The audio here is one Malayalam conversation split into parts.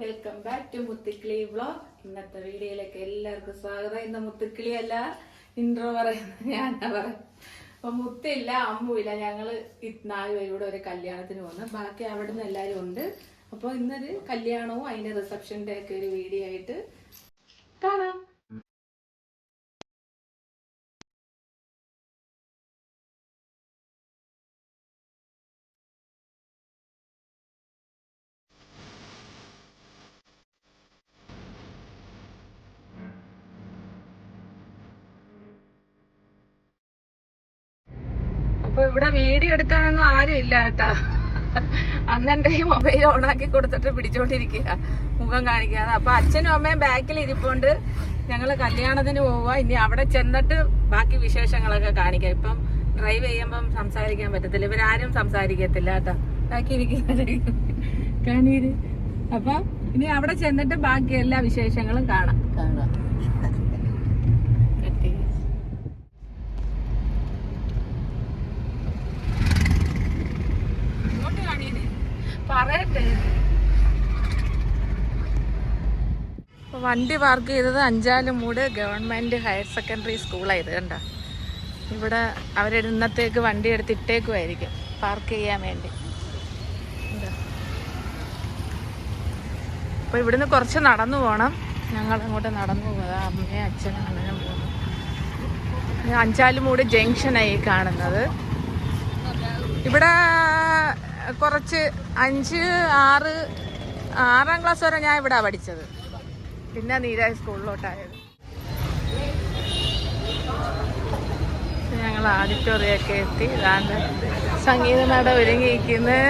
Welcome back to Muthukkili vlog ഇന്നത്തെ വീഡിയോയിലേക്ക് എല്ലാവർക്കും സ്വാഗതം. ഇന്ന് മുത്തുക്കിളി അല്ല ഇൻട്രോ പറയുന്നത് ഞാൻ പറയാം? അപ്പൊ മുത്തില്ല അമ്മുവില്ല. ഞങ്ങൾ നാല് പേരൂടെ ഒരു കല്യാണത്തിന് വന്നു ബാക്കി അവിടെ നിന്ന് എല്ലാവരും ഉണ്ട്. അപ്പൊ ഇന്നൊരു കല്യാണവും അതിന്റെ റിസപ്ഷന്റെ ഒക്കെ ഒരു വീഡിയോ ആയിട്ട് കാണാം. ഇവിടെ വീഡിയോ എടുക്കാനൊന്നും ആരും ഇല്ല കേട്ടാ. അന്നെന്റെ മൊബൈൽ ഓണാക്കി കൊടുത്തിട്ട് പിടിച്ചോണ്ടിരിക്കുക മുഖം കാണിക്കാതെ. അപ്പൊ അച്ഛനും അമ്മയും ബാക്കിൽ ഇരിപ്പുണ്ട്. ഞങ്ങൾ കല്യാണത്തിന് പോവുക ഇനി അവിടെ ചെന്നിട്ട് ബാക്കി വിശേഷങ്ങളൊക്കെ കാണിക്കാം. ഇപ്പം ഡ്രൈവ് ചെയ്യുമ്പം സംസാരിക്കാൻ പറ്റത്തില്ല. ഇവരാരും സംസാരിക്കത്തില്ല കേട്ടോ. ബാക്കി ഇരിക്കുന്ന അപ്പൊ ഇനി അവിടെ ചെന്നിട്ട് ബാക്കി എല്ലാ വിശേഷങ്ങളും കാണാം കാണീര് പറയട്ടെ അപ്പൊ വണ്ടി പാർക്ക് ചെയ്തത് അഞ്ചാലുമൂട് ഗവൺമെന്റ് ഹയർ സെക്കൻഡറി സ്കൂളായത് കണ്ട? ഇവിടെ അവർ ഇന്നത്തേക്ക് വണ്ടി എടുത്ത് ഇട്ടേക്കുമായിരിക്കും പാർക്ക് ചെയ്യാൻ വേണ്ടി. ഇതാ. അപ്പൊ ഇവിടുന്ന് കുറച്ച് നടന്നു പോകണം ഞങ്ങൾ അങ്ങോട്ട് നടന്നു പോകുന്നത് അമ്മയും അച്ഛനും അങ്ങനെ പോകുന്നു അഞ്ചാലുമൂട് ജംഗ്ഷനായി കാണുന്നത്. ഇവിടെ കുറച്ച് അഞ്ച് ആറ് ആറാം ക്ലാസ് വരെ ഞാൻ ഇവിടെ പഠിച്ചത്. പിന്നെ നീരായ സ്കൂളിലോട്ടായത്. ഞങ്ങൾ ആഡിറ്റോറിയൊക്കെ എത്തി. ഇതാണ്ട് സംഗീത നട ഒരുങ്ങിയിരിക്കുന്നത്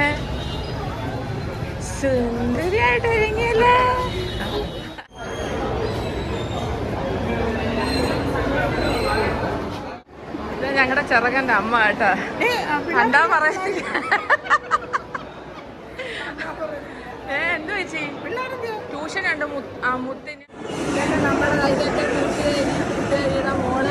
സുന്ദരിയായിട്ട് ഒരുങ്ങിയല്ലേ. ഇത് ഞങ്ങളുടെ ചെറുകന്റെ അമ്മ കേട്ടോ. കണ്ടാ പറയത്തില്ല. ഏ എന്ത് വെച്ചി ട്യൂഷൻ ഉണ്ട് മുത്തിന്. നമ്മുടെ മോൾ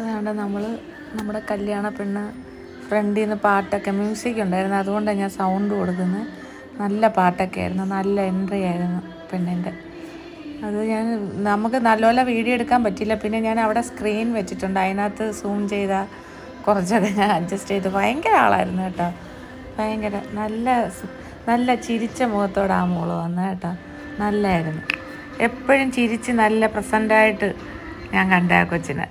അതാണ്ട് നമ്മൾ നമ്മുടെ കല്യാണ പെണ്ണ് ഫ്രണ്ടിൽ നിന്ന് പാട്ടൊക്കെ മ്യൂസിക് ഉണ്ടായിരുന്നു. അതുകൊണ്ടാണ് ഞാൻ സൗണ്ട് കൊടുക്കുന്നത്. നല്ല പാട്ടൊക്കെ ആയിരുന്നു നല്ല എൻട്രി ആയിരുന്നു പെണ്ണിന്റെ. അത് ഞാൻ നമുക്ക് നല്ലപോലെ വീഡിയോ എടുക്കാൻ പറ്റില്ല പിന്നെ ഞാൻ അവിടെ സ്ക്രീൻ വെച്ചിട്ടുണ്ട്. അതിനകത്ത് സൂം ചെയ്ത കുറച്ചൊക്കെ ഞാൻ അഡ്ജസ്റ്റ് ചെയ്ത്. ഭയങ്കര ആളായിരുന്നു കേട്ടോ. ഭയങ്കര നല്ല നല്ല ചിരിച്ച മുഖത്തോടെ ആ മോൾ വന്നു കേട്ടോ. നല്ലായിരുന്നു. എപ്പോഴും ചിരിച്ച് നല്ല പ്രസന്റായിട്ട് ഞാൻ കണ്ട ആ കൊച്ചിനെ.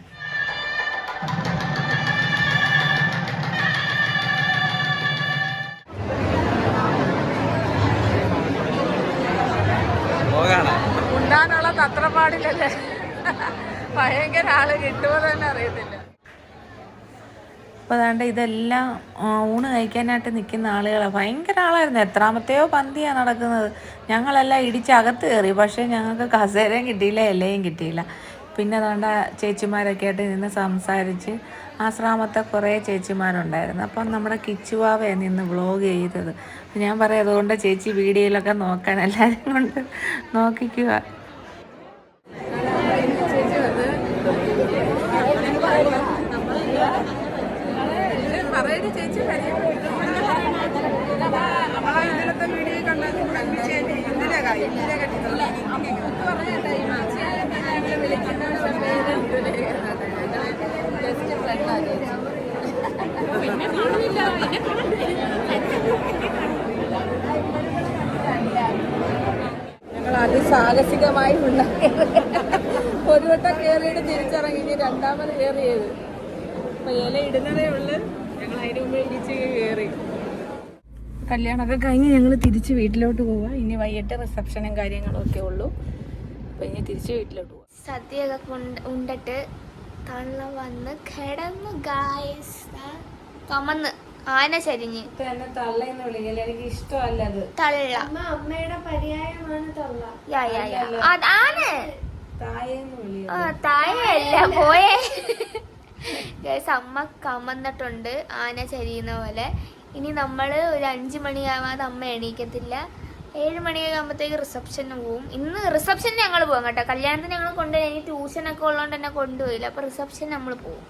ഭയങ്കര ആൾ കിട്ടുമോ തന്നെ അറിയത്തില്ല. അപ്പോൾ അതാണ്ട് ഇതെല്ലാം ഊണ് കഴിക്കാനായിട്ട് നിൽക്കുന്ന ആളുകളാണ് ഭയങ്കര ആളായിരുന്നു. എത്രാമത്തെയോ പന്തിയാണ് നടക്കുന്നത്. ഞങ്ങളെല്ലാം ഇടിച്ച് അകത്ത് കയറി. പക്ഷേ ഞങ്ങൾക്ക് കസേരയും കിട്ടിയില്ല ഇലയും കിട്ടിയില്ല. പിന്നെ അതാണ്ട് ആ ചേച്ചിമാരൊക്കെ ആയിട്ട് നിന്ന് സംസാരിച്ച് ആശ്രാമത്തെ കുറേ ചേച്ചിമാരുണ്ടായിരുന്നു. അപ്പം നമ്മുടെ കിച്ചുവാവയെ നിന്ന് വ്ളോഗ് ചെയ്തത്. ഞാൻ പറയാം അതുകൊണ്ട് ചേച്ചി വീഡിയോയിലൊക്കെ നോക്കാൻ എല്ലാവരും കൊണ്ട് നോക്കിക്കുക പറയടി ചേച്ചി നമ്മളെ ഇന്നലത്തെ വീഡിയോ കണ്ടത് കണ്ടിച്ച് ഇന്ദിര ഇന്ദിര ഈ അതിസാഹസികമായി ഉണ്ടാക്കിയത് ഒരു വട്ടം കയറിയിട്ട് തിരിച്ചിറങ്ങി രണ്ടാമത് കയറിയത് അപ്പൊ ഇല ഇടുന്നതേ ഉള്ളു. ഞങ്ങൾ അതിന് മുമ്പ് ഇടിച്ച് കയറി കല്യാണമൊക്കെ കഴിഞ്ഞ് ഞങ്ങൾ തിരിച്ച് വീട്ടിലോട്ട് പോവാം. ഇനി വൈകിട്ട് റിസപ്ഷനും കാര്യങ്ങളും ഒക്കെ ഉള്ളൂ. അപ്പൊ ഇനി തിരിച്ച് വീട്ടിലോട്ട് പോവാം. സദ്യയൊക്കെ കൊണ്ട് ഉണ്ടിട്ട് തള്ള വന്ന് കിടന്നു ഗായസ് കമന്ന് ആന ചരിഞ്ഞ്. തള്ള എന്ന് തള്ളയെന്ന് വിളിക്കൽ എനിക്ക് ഇഷ്ടമല്ല അത്. തള്ള. അമ്മയുടെ പര്യായമാണ് തള്ള. ആന. തായ തായല്ല പോയേ. ഗൈസ് അമ്മ കമന്നിട്ടുണ്ട് ആന ചരിയുന്ന പോലെ. ഇനി നമ്മൾ ഒരു അഞ്ച് മണിയാവാതെ അമ്മ എണീക്കത്തില്ല. ഏഴ് മണിയൊക്കെ ആകുമ്പോഴത്തേക്ക് റിസപ്ഷന് പോവും. ഇന്ന് റിസപ്ഷന് ഞങ്ങൾ പോകാം കേട്ടോ. കല്യാണത്തിന് ഞങ്ങൾ കൊണ്ടുപോയി ട്യൂഷനൊക്കെ ഉള്ളതുകൊണ്ട് തന്നെ കൊണ്ടുപോയില്ല അപ്പോൾ റിസപ്ഷൻ നമ്മൾ പോകും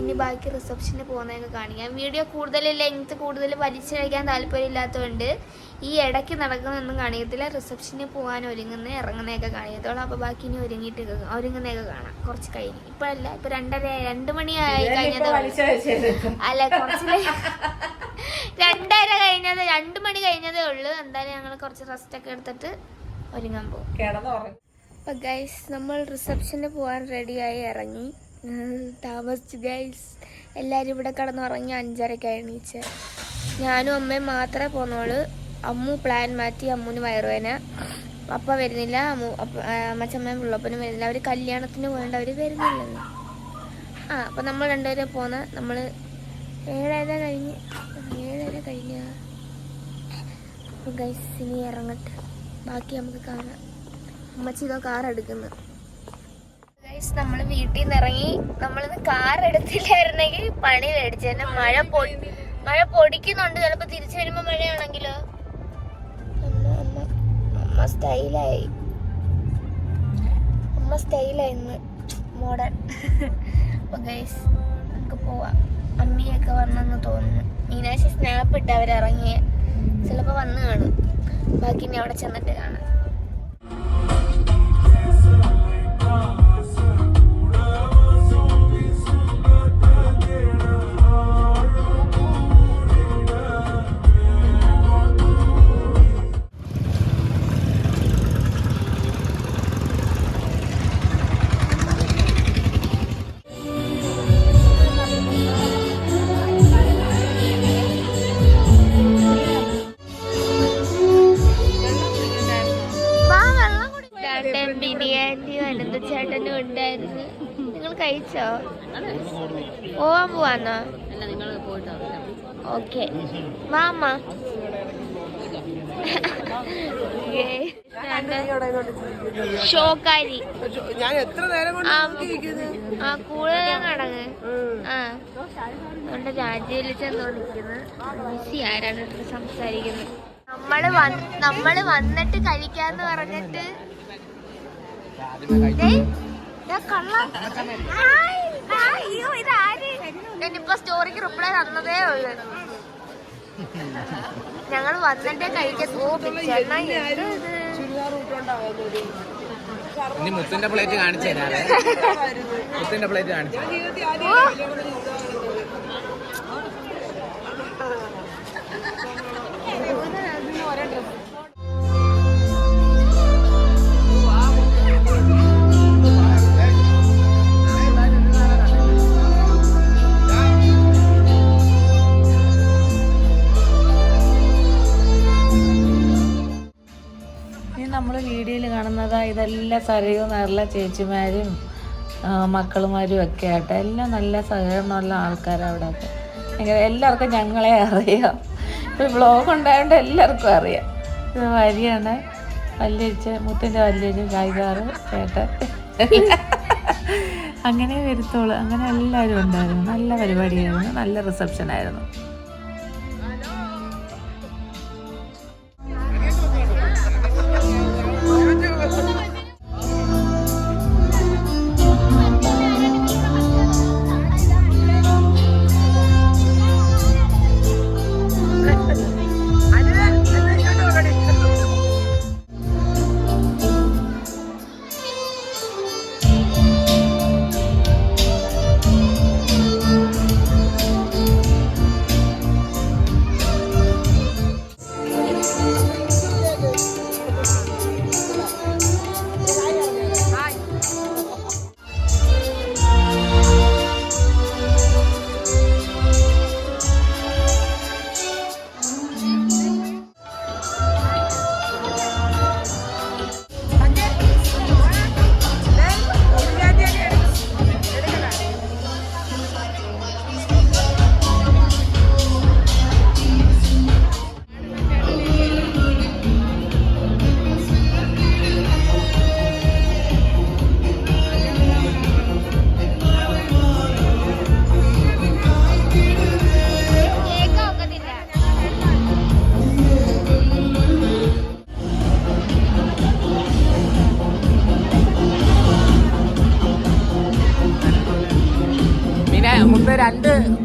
ഇനി ബാക്കി റിസപ്ഷന് പോകുന്നതൊക്കെ കാണിക്കാം. വീഡിയോ കൂടുതൽ ലെങ്ത് കൂടുതൽ വലിച്ചഴിക്കാൻ താല്പര്യമില്ലാത്തതുകൊണ്ട് ഈ ഇടയ്ക്ക് നടക്കുന്നൊന്നും കാണിക്കത്തില്ല. റിസപ്ഷന് പോകാൻ ഒരുങ്ങുന്ന ഇറങ്ങുന്നതൊക്കെ കാണിക്കത്തോളം അപ്പോൾ ബാക്കി ഇനി ഒരുങ്ങിയിട്ട് ഒരുങ്ങുന്നതൊക്കെ കാണാം. കുറച്ച് കഴിഞ്ഞ്. ഇപ്പോഴല്ല ഇപ്പം രണ്ടര രണ്ട് മണിയായി കഴിഞ്ഞത് അല്ല കുറച്ച് രണ്ടര കഴിഞ്ഞത് രണ്ട് മണി കഴിഞ്ഞതേ ഉള്ളൂ. എന്തായാലും ഞങ്ങൾ കുറച്ച് റെസ്റ്റൊക്കെ എടുത്തിട്ട് ഒരുങ്ങാൻ പോകും അപ്പം അപ്പൊ ഗൈസ് നമ്മൾ റിസപ്ഷന് പോകാൻ റെഡിയായി ഇറങ്ങി. താമസിച്ചു ഗൈസ് എല്ലാവരും ഇവിടെ കിടന്നുറങ്ങി അഞ്ചരക്കാണ് എണീച്ച്. ഞാനും അമ്മയും മാത്രമേ പോന്നോളൂ. അമ്മു പ്ലാൻ മാറ്റി അമ്മുവിന് വയറുവേന അപ്പ വരുന്നില്ല അമ്മു അമ്മച്ചമ്മയും പിള്ളപ്പനും വരുന്നില്ല. അവർ കല്യാണത്തിന് പോകേണ്ട അവർ വരുന്നില്ലെന്ന് ആ അപ്പം നമ്മൾ രണ്ടുപേരെ പോന്ന നമ്മൾ ഏഴര കഴിഞ്ഞ് ഏഴര കഴിഞ്ഞ. ഗൈസ് ഇനി ഇറങ്ങട്ടെ. ബാക്കി നമുക്ക് കാണാം. അമ്മച്ചി ഇതോ കാർ എടുക്കുന്നു. ഗൈസ് നമ്മൾ വീട്ടിൽ നിന്ന് ഇറങ്ങി നമ്മളിന്ന് കാർ എടുത്തില്ലായിരുന്നെങ്കിൽ പണി മേടിച്ചേനെ. മഴ പൊടി മഴ പൊടിക്കുന്നുണ്ട്. ചിലപ്പോ തിരിച്ചു വരുമ്പോ മഴയാണെങ്കിലോ? അമ്മ അമ്മ അമ്മ സ്റ്റൈലായി. അമ്മ സ്റ്റൈലായി ഇന്ന്. മോഡേൺ. അപ്പൊ ഗൈസ് നമുക്ക് പോവാം. അമ്മിയൊക്കെ വന്നെന്ന് തോന്നുന്നു. മീനാശി സ്നാപ്പ് ഇട്ട് അവരിറങ്ങിയ. ചിലപ്പോ വന്ന് കാണും. ബാക്കി ഇനി അവിടെ ചെന്നിട്ട് കാണാം. കഴിച്ചോ പോവാൻ പോവാന്നോ ഓക്കെ. മാമ ഷോക്കാരി. ഞാൻ എത്ര നേരം കൊണ്ട് ആ കൂടുതൽ നടങ്ങ് ആ. അതുകൊണ്ട് രാജ്യയിൽ ചെന്നോണ്ടിരിക്കുന്നത് മിസ്സി ആരാണ് ഇത്ര സംസാരിക്കുന്നത്? നമ്മൾ നമ്മൾ വന്നിട്ട് കഴിക്കാന്ന് പറഞ്ഞിട്ട്. അയ്യോ, ഇതാര്? ഞാനിപ്പോ സ്റ്റോറിക്ക് റിപ്ലൈ തന്നതേ ഉള്ളു. ഞങ്ങൾ വന്നിട്ട് കഴിക്കാൻ ഓ? ഇനി മുത്തിന്റെ പ്ലേറ്റ് കാണിച്ചു തരാം. മുത്തിന്റെ പ്ലേറ്റ് കാണിച്ചു ഇതെല്ലാം സരയും നല്ല ചേച്ചിമാരും മക്കളുമാരും ഒക്കെ ആയിട്ട് എല്ലാം നല്ല സഹകരണമുള്ള ആൾക്കാരാണ് അവിടെ ഒക്കെ ഭയങ്കര എല്ലാവർക്കും ഞങ്ങളെ അറിയാം. ഇപ്പോൾ ബ്ലോഗ് ഉണ്ടായതുകൊണ്ട് എല്ലാവർക്കും അറിയാം. ഇത് വരിയാണ്. വല്യച്ച മുത്തിന്റെ വല്യച്ച കായികാറ് ചേട്ടൻ. അങ്ങനെ വരുത്തോളൂ അങ്ങനെ എല്ലാവരും ഉണ്ടായിരുന്നു. നല്ല പരിപാടിയായിരുന്നു. നല്ല റിസപ്ഷൻ ആയിരുന്നു. 蓝的。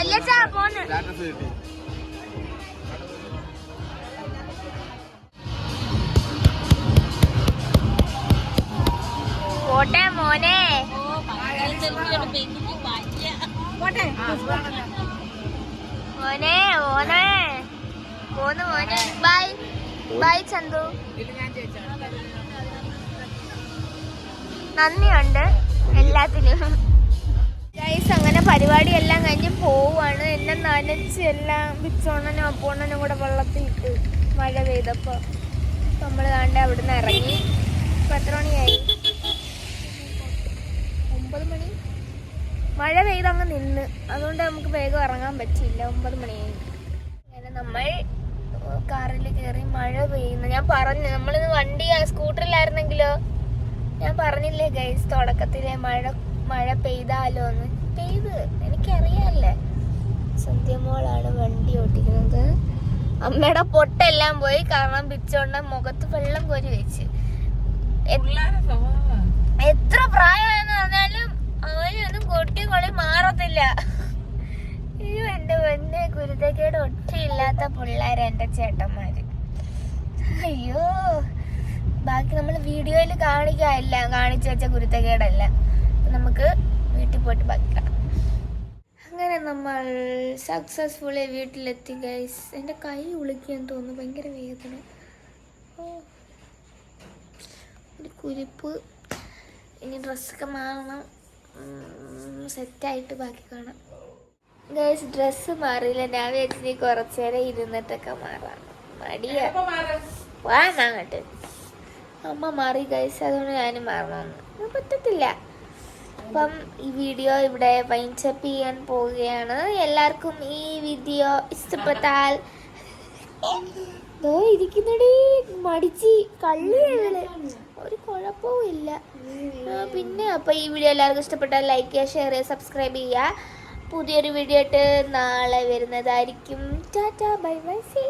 കിട്ടി. പോട്ടെ മോനെ. മോനെ മോനെ പോന്ന് മോനെ. ബൈ. ബൈ ചന്തു. നന്ദിയുണ്ട് എല്ലാത്തിനും. പരിപാടി എല്ലാം കഴിഞ്ഞ് പോവാണ്. എന്നെ നനച്ച് എല്ലാം വിച്ചോണനും അപ്പോണനും കൂടെ വെള്ളത്തിൽ ഇട്ട് മഴ പെയ്തപ്പോൾ നമ്മൾ കണ്ട് അവിടുന്ന് ഇറങ്ങി. ഇപ്പം എത്ര മണിയായി? ഒമ്പത് മണി? മഴ പെയ്ത് അങ്ങ് നിന്ന്. അതുകൊണ്ട് നമുക്ക് വേഗം ഇറങ്ങാൻ പറ്റിയില്ല. ഒമ്പത് മണിയായി. അങ്ങനെ നമ്മൾ കാറിൽ കയറി മഴ പെയ്യുന്നു. ഞാൻ പറഞ്ഞു നമ്മളിന്ന് വണ്ടി സ്കൂട്ടറിലായിരുന്നെങ്കിലോ? ഞാൻ പറഞ്ഞില്ലേ ഗൈസ് തുടക്കത്തിലെ മഴ മഴ പെയ്താലോ എന്ന്? പെയ്ത്. എനിക്കറിയാല്ലേ. സന്ധ്യമോളാണ് വണ്ടി ഓട്ടിക്കുന്നത് അമ്മയുടെ പൊട്ടെല്ലാം പോയി. കാരണം പിച്ചോണ്ട മുഖത്ത് വെള്ളം കോരി വെച്ച്. എത്ര പ്രായമായെന്ന് പറഞ്ഞാലും അവനൊന്നും കൊട്ടി കൊളി മാറത്തില്ല. അയ്യോ എന്റെ പൊന്നെ. ഗുരുതകയുടെ ഒറ്റയില്ലാത്ത പിള്ളേരെ എന്റെ ചേട്ടന്മാര്. അയ്യോ. ബാക്കി നമ്മൾ വീഡിയോയിൽ കാണിക്കാല്ല കാണിച്ചു വെച്ച കുരുത്തക്കേടല്ല. അപ്പൊ നമുക്ക് വീട്ടിൽ പോയിട്ട് ബാക്കി കാണാം അങ്ങനെ നമ്മൾ സക്സസ്ഫുള്ളി വീട്ടിലെത്തി ഗൈസ് എന്റെ കൈ ഉളിക്കാൻ തോന്നുന്നു. ഭയങ്കര വേദന. ഒരു കുരിപ്പ്. ഇനി ഡ്രസ്സൊക്കെ മാറണം. സെറ്റായിട്ട് ബാക്കി കാണാം. ഗൈസ് ഡ്രസ്സ് മാറിയില്ല. ഞാൻ വിചാരിച്ചു കുറച്ചു നേരം ഇരുന്നിട്ടൊക്കെ മാറാം. മടിയാ. വാങ്ങാങ്ങട്ട് അമ്മ മാറി ഗൈസ് അതുകൊണ്ട് ഞാനും മാറണമെന്ന് പറ്റത്തില്ല. അപ്പം ഈ വീഡിയോ ഇവിടെ വൈൻഡപ്പ് ചെയ്യാൻ പോവുകയാണ്. എല്ലാവർക്കും ഈ വീഡിയോ ഇഷ്ടപ്പെട്ടാൽ ഇരിക്കുന്നടി മടിച്ച് കള്ളിയവൾ ഒരു കുഴപ്പവും ഇല്ല. പിന്നെ അപ്പൊ ഈ വീഡിയോ എല്ലാവർക്കും ഇഷ്ടപ്പെട്ടാൽ ലൈക്ക് ചെയ്യുക ഷെയർ ചെയ്യുക സബ്സ്ക്രൈബ് ചെയ്യുക. പുതിയൊരു വീഡിയോ ആയിട്ട് നാളെ വരുന്നതായിരിക്കും. Tata bye bye C